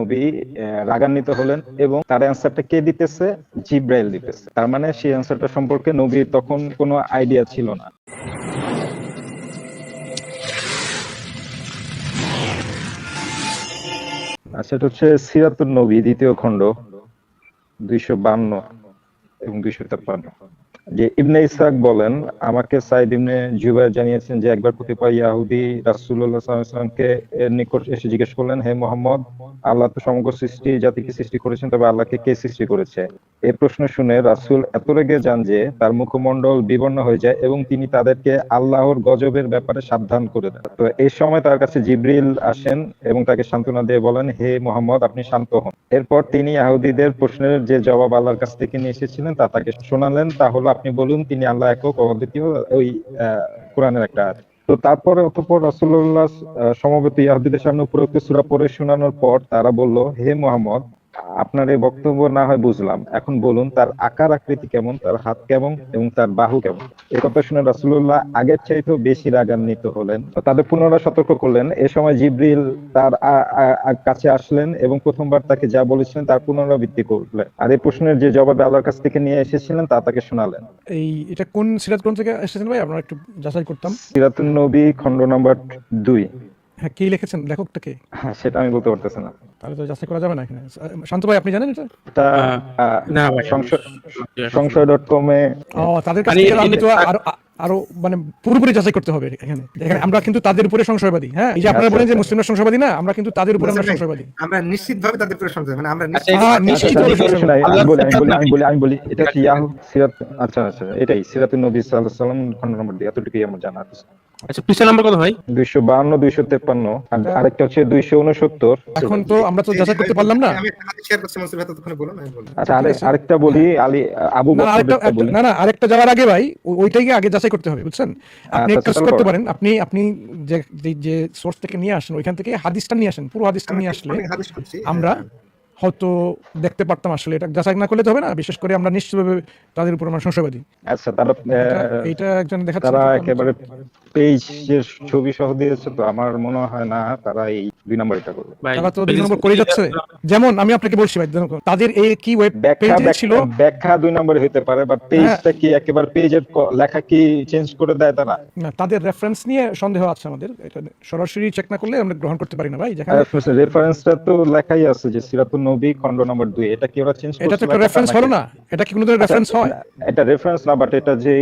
নবী রাগান্বিত হলেন এবং তার অ্যান্সারটা কে দিতেছে? জিব্রাইল দিতেছে। তার মানে সেই অ্যান্সারটা সম্পর্কে নবীর তখন কোনো আইডিয়া ছিল না। আচ্ছা হচ্ছে সিরাতুন নবী, দ্বিতীয় খণ্ড, দুইশো বান্ন এবং দুইশো তেপ্পান্ন। যে ইবনে ইসহাক বলেন, আমাকে সাইদ ইবনে জুবাইর জানিয়েছেন যে একবার কতিপয় ইয়াহুদি রাসূলুল্লাহ সাল্লাল্লাহু আলাইহি ওয়াসাল্লামকে এর নিকট এসে জিজ্ঞেস করলেন, হে মোহাম্মদ, আল্লাহ তো সমগ্র সৃষ্টি, জাতিকে সৃষ্টি করেছেন, তবে আল্লাহকে কে সৃষ্টি করেছে? এই প্রশ্ন শুনে রাসূল এত রেগে যান যে তার মুখমণ্ডল বিবর্ণ হয়ে যায় এবং তিনি তাদেরকে আল্লাহর গজবের ব্যাপারে সাবধান করে দেন। তো এই সময় তার কাছে জিবরিল আসেন এবং তাকে সান্ত্বনা দিয়ে বলেন, হে মোহাম্মদ, আপনি শান্ত হন। এরপর তিনি ইহুদিদের প্রশ্নের যে জবাব আল্লাহর কাছ থেকে নিয়ে এসেছিলেন, তা তাকে শোনালেন। তা হলো আপনি বলুন, তিনি আল্লাহ একক অদ্বিতীয় ওই কোরআনের একটা। তো তারপরে অতঃপর রাসূলুল্লাহ সমবেত ইয়াহুদীদের সামনে উপরোক্ত সূরা পড়ে শোনানোর পর তারা বলল, হে মোহাম্মদ আপনার এই বক্তব্য না হয় বুঝলাম। এখন বলুন তার আকার আকৃতি কেমন তার হাত কেমন এবং তার বাহু কেমন? এই কথা শুনে রাসুল্লাহ আগের চাইতেও বেশি রাগান্বিত হলেন তাদের পুনরায় সতর্ক করলেন। এ সময় জিবরিল তার কাছে আসলেন এবং প্রথমবার তাকে যা বলেছিলেন তার পুনরাবৃত্তি করলেন। আর এই প্রশ্নের যে জবাবে আল্লাহর কাছ থেকে নিয়ে এসেছিলেন তা তাকে শোনালেন। এই এটা কোন সিরাত কোন থেকে এসেছেন ভাই? আপনারা একটু যাচাই করতাম। সিরাতুন নবী খণ্ড নম্বর দুই। হ্যাঁ কে লিখেছেন লেখকটা কে? হ্যাঁ সেটা আমি বলতে পারতেছি না। তাহলে তো যাচাই করা যাবে না এখানে। শান্ত ভাই আপনি জানেন এটা? না ভাই সংশয় ডট কমে ও তাদের কাছ মানে আমি তো আরও আরও মানে পুরোপুরি যাচাই করতে হবে এখানে। এখানে আমরা কিন্তু তাদের উপরে সংশয়বাদী হ্যাঁ? এই যে আপনারা আচ্ছা, বলেন যে আচ্ছা। মুসলিমরা সংশয়বাদী না আমরা কিন্তু তাদের উপরে আমরা মুসলিম- সংশয়বাদী। আমরা নিশ্চিতভাবে তাদের উপরে মানে আমরা আচ্ছা, নিশ্চিত- হ্যাঁ, আচ্ছা, নিশ্চিত আচ্ছা, আমি বলি আমি বলি আমি বলি আমি বলি এটা হচ্ছে ইয়াহু সিরাত আচ্ছা আচ্ছা এটাই সিরাতুন নবী সাল্লাল্লাহু আলাইহি সাল্লাম খণ্ড নম্বর দুই এতটুকুই আমার জানা আছে। আচ্ছা পৃষ্ঠা নাম্বার কত ভাই? দুইশো বাহান্ন দুইশো তেপ্পান্ন আর আরেকটা হচ্ছে দুইশো উনসত্তর। এখন তো আমরা তো যাচাই করতে পারলাম না। আমি শেয়ার করছি মনসুর ভাই ততক্ষণে বলুন আমি বললাম আচ্ছা আরেকটা বলি আলী আবু আরেকটা বকর বলি। না না আরেকটা যাওয়ার আগে ভাই ওইটাকে আগে যাচাই করতে হবে বুঝছেন? আপনি আচ্ছা, একটা করতে পারেন আপনি আপনি যে যে- যে সোর্স থেকে নিয়ে আসেন ওইখান থেকে হাদিসটা নিয়ে আসেন পুরো হাদিসটা নিয়ে আসলে হাদিস আমরা হয়তো দেখতে পারতাম আসলে এটা যাচাই না করলে তো হবে না বিশেষ করে আমরা নিশ্চিতভাবে তাদের উপর আমরা সংশয়বাদী। আচ্ছা তারা এটা- একজন দেখাচ্ছে তারা একেবারে পেজ ছবি সহ দিয়েছে তো আমার মনে হয় না তারা এই দুই নাম্বার এটা করবে তারা তো দুই নম্বর করে যাচ্ছে। যেমন আমি আপনাকে বলছি ভাই দেখুন, তাদের এই কি ওয়েব ব্যাখ্যা পেজে ছিল ব্যাখ্যা- ব্যাখ্যা দুই নম্বরে হতে পারে বা পেজটা কি একেবারে পেজের লেখা কি চেঞ্জ করে দেয় তারা? না তাদের রেফারেন্স নিয়ে সন্দেহ আছে আমাদের। এটা সরাসরি চেক না করলে আমরা গ্রহণ করতে পারি না ভাই যেখানে রেফারেন্সটা তো লেখাই আছে যে সিরাতুন নবী খণ্ড নম্বর দুই। এটা কি ওরা চেঞ্জ এটা তো একটা রেফারেন্স হলো না। এটা কি কোনো রেফারেন্স হয়? এটা রেফারেন্স না বাট এটা যে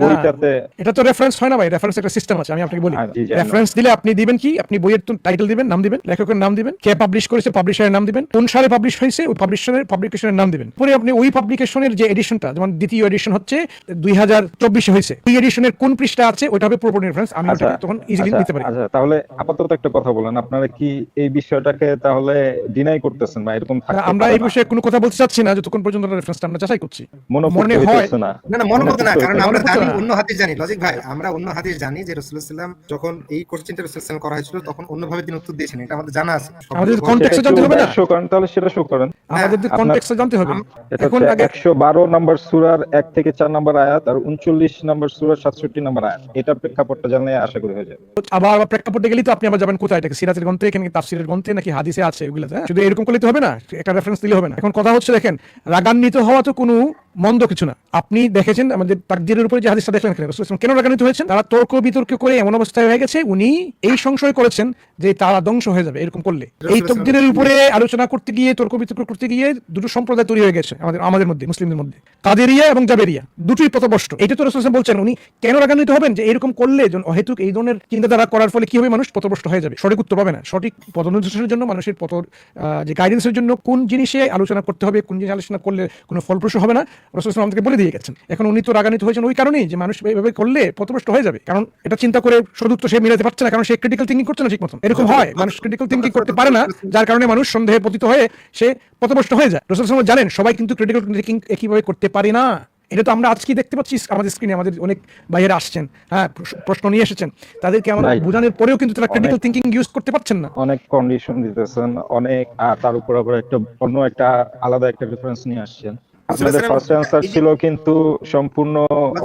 বইটাতে এটা তো রেফারেন্স হয় না ভাই রেফারেন্স একটা সিস্টেম আছে আমি আপনাকে বলি। হ্যাঁ। রেফারেন্স দিলে আপনি দিবেন কি? আপনি বইয়ের টাইটেল দিবেন নাম দিবেন লেখকের নাম দিবেন কে পাবলিশ করেছে পাবলিশারের নাম দিবেন কোন সালে পাবলিশ হয়েছে ওই পাবলিশারের পাবলিকেশনের নাম দিবেন। পরে আপনি ওই পাবলিকেশনের যে এডিশনটা যেমন দ্বিতীয় এডিশন হচ্ছে দুই হাজার চব্বিশে হয়েছে ওই এডিশনের কোন পৃষ্ঠা আছে ওইটা হবে পুরোপুরি রেফারেন্স আমি আচ্ছা তখন ইজিলি আচ্ছা, নিতে পারি। আচ্ছা তাহলে আপাতত একটা কথা বলেন আপনারা কি এই বিষয়টাকে তাহলে ডিনাই করতেছেন বা এরকম আমরা এই বিষয়ে কোনো কথা বলতে চাচ্ছি না যতক্ষণ পর্যন্ত রেফারেন্সটা আমরা যাচাই করছি। মনে হয়- হয় না। না না মনে করতে না কারণ আমরা জানি অন্য হাদিস জানি লজিক ভাই আমরা অন্য হাদিস জানি যে রসুলাম যখন এই কোশ্চেনটা করা হয়েছিল তখন অন্যভাবে তিনি উত্তর দিয়েছেন এটা আমাদের জানা আছে। আমাদের সব- context সেটা জানতে হবে না? শো করেন তাহলে সেটা শো করেন। আমাদের আপনার- কনটেক্সট জানতে হবে। এখন আগে একশো বারো নম্বর সুরার এক থেকে চার নম্বর আয়াত আর উনচল্লিশ নম্বর সুরার সাতষট্টি নম্বর আয়াত। এটা প্রেক্ষাপটটা জানলে আশা করি হয়ে যাবে। আবার প্রেক্ষাপটে গেলেই তো আপনি আবার যাবেন কোথায়? এটাকে সিরাতের গ্রন্থে এখানে তাফসিরের গ্রন্থে নাকি হাদিসে আছে এগুলো শুধু এরকম করলে তো হবে না? একটা রেফারেন্স দিলে হবে না। এখন কথা হচ্ছে দেখেন রাগান্বিত হওয়া তো কোনো মন্দ কিছু না। আপনি দেখেছেন আমাদের তাকদিরের উপরে যে হাদিসটা দেখলেন এখানে রাসূল কেন রাগান্বিত হয়েছেন? তারা তর্ক বিতর্ক করে এমন অবস্থায় হয়ে গেছে উনি এই সংশয় করেছেন যে তারা ধ্বংস হয়ে যাবে এরকম করলে। এই তকদিরের উপরে আলোচনা করতে গিয়ে তর্ক বিতর্ক করতে গিয়ে দুটো সম্প্রদায় তৈরি হয়ে গেছে আমাদের আমাদের মধ্যে মুসলিমদের মধ্যে। কাদেরিয়া এবং জাবেরিয়া দুটোই পথভ্রষ্ট। এটা তো রাসূল সাল্লাল্লাহু আলাইহি ওয়াসাল্লাম বলছেন উনি কেন রাগান্বিত হবেন যে এরকম করলে জন- অহেতুক এই ধরনের চিন্তাধারা করার ফলে কি হবে? মানুষ পথভ্রষ্ট হয়ে যাবে। সঠিক উত্তর পাবে না। সঠিক পদনির্দেশনের জন্য মানুষের পথ আহ, যে গাইডেন্সের জন্য কোন জিনিসে আলোচনা করতে হবে কোন জিনিস আলোচনা করলে কোনো ফলপ্রসূ হবে না। রসুল ইসলাম আমাদেরকে বলে দিয়ে গেছেন। এখন উনি তো রাগান্বিত হয়েছেন ওই কারণেই যে মানুষ এইভাবে করলে পথভ্রষ্ট হয়ে যাবে। কারণ এটা চিন্তা করে সদুত্তর সে মিলাতে পারছে না কারণ সে ক্রিটিক্যাল থিঙ্কিং করছে না ঠিক মতন এরকম হয় মানুষ ক্রিটিক্যাল থিঙ্কিং করতে পারে না যার কারণে মানুষ সন্দেহে পতিত হয়ে সে পথভ্রষ্ট হয়ে যায়। রসুল জানেন সবাই কিন্তু ক্রিটিক্যাল থিঙ্কিং একইভাবে করতে পারে না। এটা তো আমরা আজকে দেখতে পাচ্ছি আমাদের স্ক্রিনে আমাদের অনেক বাইরে আসছেন হ্যাঁ প্রশ্ন নিয়ে এসেছেন। তাদেরকে আমরা. বোঝানোর পরেও কিন্তু তারা ক্রিটিক্যাল থিঙ্কিং ইউজ করতে পারছেন না। অনেক কন্ডিশন দিতেছেন অনেক আর তার উপর আবার একটা অন্য একটা আলাদা একটা রেফারেন্স নিয়ে আসছেন। আপনাদের ফার্স্ট অ্যান্সার ছিল কিন্তু সম্পূর্ণ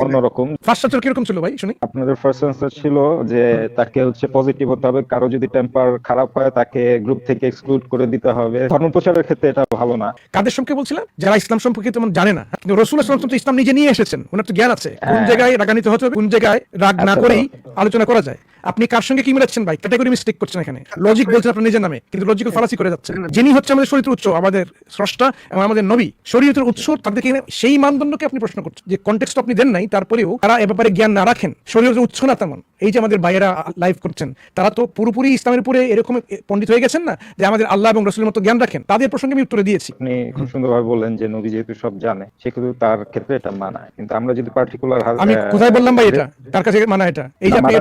অন্যরকম। ফার্স্ট চার্জার কীরকম ছিল ভাই? শুনি। আপনাদের ফার্স্ট অ্যান্সার ছিল যে তাকে হচ্ছে পজিটিভ হতে হবে কারও যদি টেম্পার খারাপ হয় তাকে গ্রুপ থেকে এক্সক্লুড করে দিতে হবে। ধর্ম প্রচারের ক্ষেত্রে এটা ভালো না। কাদের সম্পর্কে বলছিলাম যারা ইসলাম সম্পর্কে তেমন জানে না। কিন্তু রসুল আসলাম তো ইসলাম নিজে নিয়ে এসেছেন। ওনার তো জ্ঞান আছে। কোন হ্যাঁ। জায়গায় রাগান্বিত হতে হবে কোন জায়গায় রাগ না আচ্ছা, করেই আলোচনা করা যায়? আপনি কার সঙ্গে কি মিলাচ্ছেন ভাই? ক্যাটাগরি মিস্টেক করছেন এখানে। লজিক বলছেন আপনার নিজের নামে কিন্তু লজিক্যাল ফালাসি করে যাচ্ছে যিনি হচ্ছে আমাদের শরীরের উৎস আমাদের স্রষ্টা এবং আমাদের নবী শরীয়তের উৎস তাদেরকে সেই মানদণ্ডকে আপনি প্রশ্ন করছেন। যে কন্টেক্সট আপনি দেন নাই তারপরেও তারা এ ব্যাপারে জ্ঞান না রাখেন। শরীয়তের উৎস না তেমন। এই যে আমাদের ভাইয়েরা লাইভ করছেন তারা তো পুরোপুরি ইসলামের উপরে এরকম পণ্ডিত হয়ে গেছেন না? যে আমাদের আল্লাহ এবং রসুলের মতো জ্ঞান রাখেন। তাদের প্রসঙ্গে আমি উত্তরে দিয়েছি। আপনি খুব সুন্দরভাবে বললেন যে নবী যেহেতু সব জানে সেক্ষেত্রে তার ক্ষেত্রে এটা মানায়। কিন্তু আমরা যদি পার্টিকুলার আমি কোথায় বললাম ভাই এটা? তার কাছে মানা এটা? এই যে আপনি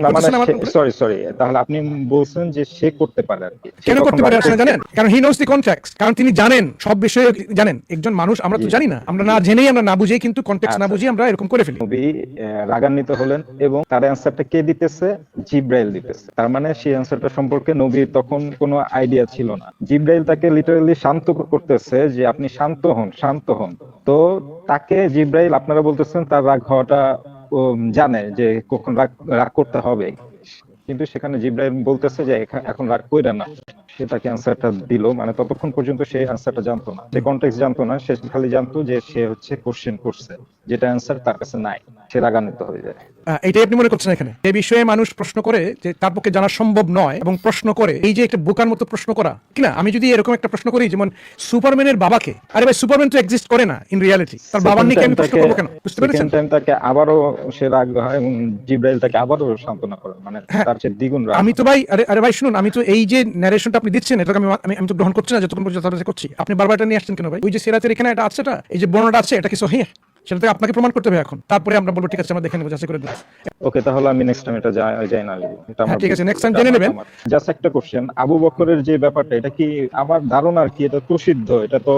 সরি সরি তাহলে আপনি বলছেন যে সে করতে পারে আর কি। কেন করতে পারে আসলে জানেন? কারণ হি নোস দি কন্ট্যাক্ট কারণ তিনি জানেন সব বিষয়ে জানেন। একজন মানুষ আমরা তো জানি না। আমরা না জেনেই আমরা না বুঝেই কিন্তু কন্টেক্ট না আচ্ছা। বুঝি আমরা এরকম করে ফেলি। নবী রাগান্বিত হলেন এবং তার অ্যান্সারটা কে দিতেছে? জিব্রাইল দিতেছে। তার মানে সেই অ্যান্সারটা সম্পর্কে নবীর তখন কোনো আইডিয়া ছিল না। জিব্রাইল তাকে লিটারালি শান্ত করতেছে যে আপনি শান্ত হন শান্ত হন। তো তাকে জিব্রাইল আপনারা বলতেছেন তার রাগ হওয়াটা জানে যে কখন রাগ রাগ করতে হবে। কিন্তু সেখানে জিব্রাইল বলতেছে যে এখা- এখন রাগ কইরা না। সে তাকে অ্যান্সারটা দিল। মানে ততক্ষণ পর্যন্ত সে অ্যান্সারটা জানতো না। সে কন্টেক্স জানতো না। সে খালি জানতো যে সে হচ্ছে কোশ্চেন করছে। যেটা অ্যান্সার তার কাছে নাই। সে রাগান্বিত হয়ে যায়। এটাই আপনি মনে করছেন এখানে? এই বিষয়ে মানুষ প্রশ্ন করে যে তার পক্ষে জানা সম্ভব নয় এবং প্রশ্ন করে এই যে একটা বোকার মতো প্রশ্ন করা কিনা আমি যদি এরকম একটা প্রশ্ন করি যেমন সুপারম্যানের বাবাকে আরে ভাই সুপারম্যান তো এক্সিস্ট করে না ইন রিয়ালিটি তার বাবার নিয়ে আমি প্রশ্ন করব কেন? বুঝতে পেরেছেন? তাকে আবারও সে রাগ হয় এবং জিব্রাইল তাকে আবারও সান্ত্বনা করে মানে তার চেয়ে দ্বিগুণ রাগ আমি তো ভাই আরে আরে ভাই শুনুন আমি তো এই যে ন্যারেশনটা আপনি দিচ্ছেন এটাকে আমি আমি আমি তো গ্রহণ করছি না যতক্ষণ পর্যন্ত করছি। আপনি বারবার এটা নিয়ে আসছেন কেন ভাই? ওই যে সিরাতের এখানে এটা আছে এটা? এই যে বর্ণনা আছে এটা কি সহি? সেটা তো আপনাকে প্রমাণ করতে হবে এখন। তারপরে আমরা বলব ঠিক আছে আমরা দেখে নেব যাচাই করে দেবো ওকে তাহলে আমি নেক্সট টাইম এটা যাই যাই না এটা হ্যাঁ, ঠিক আছে, next time জেনে নেবেন। জাস্ট একটা কোশ্চেন আবু বকরের যে ব্যাপারটা এটা কি আমার ধারণা আর কি এটা প্রসিদ্ধ? এটা তো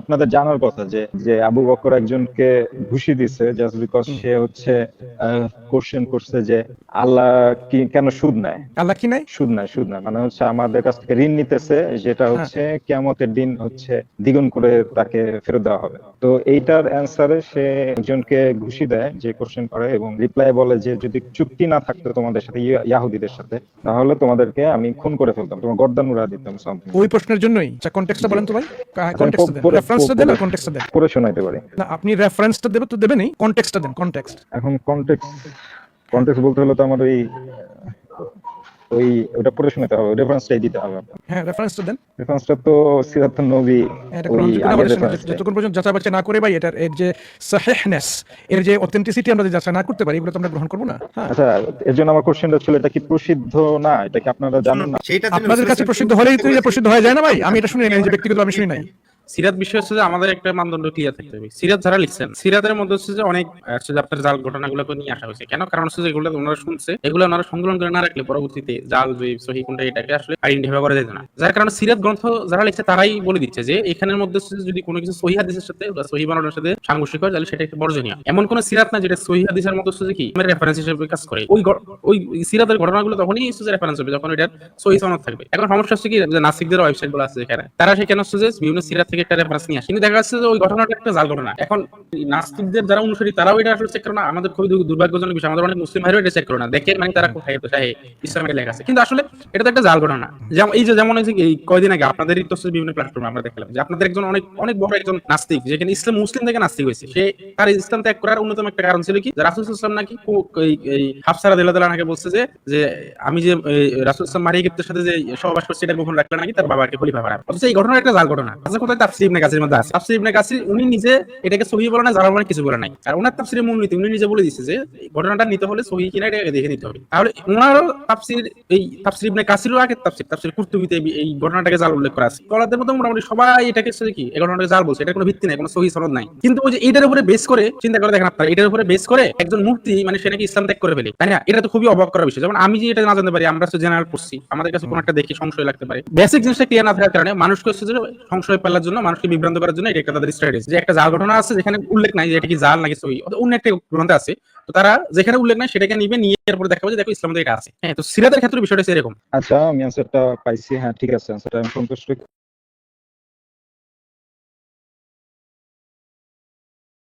আপনাদের জানার কথা যে যে আবু বকর একজনকে ঘুষি দিছে জাস্ট বিকজ সে হচ্ছে কোশ্চেন করছে যে আল্লাহ কি কেন সুদ নেয়? আল্লাহ কি নাই সুদ নাই সুদ নাই মানে হচ্ছে আমাদের কাছ থেকে ঋণ নিতেছে যেটা হচ্ছে কেয়ামতের দিন হচ্ছে দ্বিগুণ করে তাকে ফেরত দেওয়া হবে। তো এইটার অ্যান্সারে সে একজনকে ঘুষি দেয় যে কোশ্চেন করে এবং রিপ্লাই বলে যে যদি চুক্তি না থাকতো তোমাদের সাথে ইয়াহুদিদের সাথে তাহলে তোমাদেরকে আমি খুন করে ফেলতাম। তোমার গর্দান উড়া দিতাম something। ওই প্রশ্নের জন্যই? আচ্ছা কন্টেক্সটটা বলেন তো ভাই। কন্টেক্সট দেন। রেফারেন্সটা দেন কন্টেক্সটটা দেন? পরে শোনাইতে পারি। না আপনি রেফারেন্সটা দেবেন তো দেবেনই কন্টেক্সটটা দেন কন্টেক্সট এখন কন্টেক্স কন্টেক্স বলতে হলে তো আমার ওই ওই ওটা পরে শোনাতে হবে রেফারেন্সটাই দিতে হবে হ্যাঁ রেফারেন্সটা দেন। রেফারেন্সটা তো সিরাত নবী এটা ওই। যতক্ষণ পর্যন্ত যাচাই বাছাই না করে ভাই এটার এর যে সাহেহনেস এর যে অথেন্টিসিটি আমরা যাচাই না করতে পারি এগুলো তো আমরা গ্রহণ করব না। হ্যাঁ। আচ্ছা এর জন্য আমার কোশ্চেনটা ছিল এটা কি প্রসিদ্ধ না? এটা কি আপনারা জানেন না? আপনাদের কাছে প্রসিদ্ধ হলেই তো এটা প্রসিদ্ধ হয়ে যায় না ভাই? আমি এটা শুনি নাই যে ব্যক্তিগত আমি শুনি নাই। সিরাত বিষয় হচ্ছে যে আমাদের একটা মানদণ্ড ক্লিয়ার থাকতে হবে। সিরাত যারা লিখছেন, সিরাতের মধ্যে হচ্ছে যে অনেক হচ্ছে যে আপনার জাল ঘটনাগুলোকে নিয়ে আসা হয়েছে। কেন? কারণ হচ্ছে যে এগুলো ওনারা শুনছে, এগুলো ওনারা সংকলন করে না রাখলে পরবর্তীতে জাল জয়ীব সহি কোনটা এটাকে আসলে আইডেন্টিফাই করা যেত না। যার কারণে সিরাত গ্রন্থ যারা লিখছে তারাই বলে দিচ্ছে যে এখানের মধ্যে হচ্ছে যদি কোনো কিছু সহি হাদিসের সাথে বা সহি বানানোর সাথে সাংঘর্ষিক হয়, তাহলে সেটা একটা বর্জনীয়। এমন কোন সিরাত না যেটা সহি হাদিসের মধ্যে হচ্ছে কি রেফারেন্স হিসেবে কাজ করে। ওই ওই সিরাতের ঘটনাগুলো তখনই হচ্ছে রেফারেন্স হবে, যখন এটার সহি সনদ থাকবে। এখন সমস্যা হচ্ছে কি, যে নাসিকদের ওয়েবসাইটগুলো আছে এখানে, তারা সেখানে হচ্ছে যে বিভিন্ন সিরাত থেকে একটা রেফারেন্স নিয়ে আসে। কিন্তু দেখা যাচ্ছে যে ওই ঘটনাটা একটা জাল ঘটনা। এখন নাস্তিকদের যারা অনুসারী, তারাও এটা আসলে চেক করে না। আমাদের খুবই দুর্ভাগ্যজনক বিষয়। আমাদের অনেক মুসলিম ভাইরাও এটা চেক করে না। দেখে মানে তারা কোথায় তো চাহে ইসলামে লেখা আছে। কিন্তু আসলে এটা তো একটা জাল ঘটনা। যেমন এই যে যেমন এই কয়দিন আগে আপনাদের তো বিভিন্ন প্ল্যাটফর্মে আমরা দেখলাম যে আপনাদের একজন অনেক অনেক বড় একজন নাস্তিক যেখানে ইসলাম মুসলিম থেকে নাস্তিক হয়েছে। সে তার ইসলাম ত্যাগ করার অন্যতম একটা কারণ ছিল কি রাসুল ইসলাম নাকি এই- হাফসারা দিল্লাহ তাআলা বলছে যে যে আমি যে রাসূল ইসলাম মারিয়া সাথে যে সহবাস করছি, এটা গোপন রাখলে নাকি তার বাবাকে খলিফা বানাবে। অথচ এই ঘটনা একটা জাল ঘটনা। আচ্ছা কোথায় তাফসির ইবনে কাসির মধ্যে আছে। তাফসির ইবনে কাসির, উনি নিজে এটাকে সহি বলে না কিছু বলে নাই। আর ওনার তাফসিরের মূল নীতি, উনি নিজে বলে যে, ঘটনাটা নিতে হলে সহি কিনা এটা দেখে নিতে হবে। তাহলে তাফসির, এই তাফসির ইবনে কাসিরও তাফসির তাফসির কুর্তুবিতে এই- ঘটনাটাকে জাল উল্লেখ করা আছে। কলাদের মোটামুটি সবাই এটাকে কি, এই ঘটনাটাকে জাল বলছে এটা কোনো ভিত্তি নাই, কোনো সহি সনদ নাই। কিন্তু ওই যে এটার উপরে বেস করে, চিন্তা করে দেখেন আপনারা এটার উপরে বেস করে একজন মুফতি মানে সে নাকি ইসলাম ত্যাগ করে ফেলে। তাই না, এটা তো খুবই অবাক করার বিষয়। যেমন আমি যে এটা না জানতে পারি, আমরা জেনারেল পড়ছি, আমাদের কাছে কোনো একটা দেখে সংশয় লাগতে পারে। বেসিক জিনিসটা ক্লিয়ার না থাকার কারণে মানুষকে সংশয় ফেলার জন্য মানুষকে বিভ্রান্ত করার জন্য এটা একটা তাদের স্ট্র্যাটেজি যে একটা জাল ঘটনা আছে, যেখানে উল্লেখ নাই যে এটা কি জাল নাকি সহি অন্য একটা গ্রন্থে আছে। তো তারা যেখানে উল্লেখ নাই সেটাকে নিবে, নিয়ে এরপরে দেখাবো যে দেখো ইসলাম এটা আছে। হ্যাঁ তো সিরাতের ক্ষেত্রে বিষয়টা সেরকম আচ্ছা আমি অ্যান্সারটা পাইছি। হ্যাঁ ঠিক আছে অ্যান্সারটা আমি সন্তুষ্ট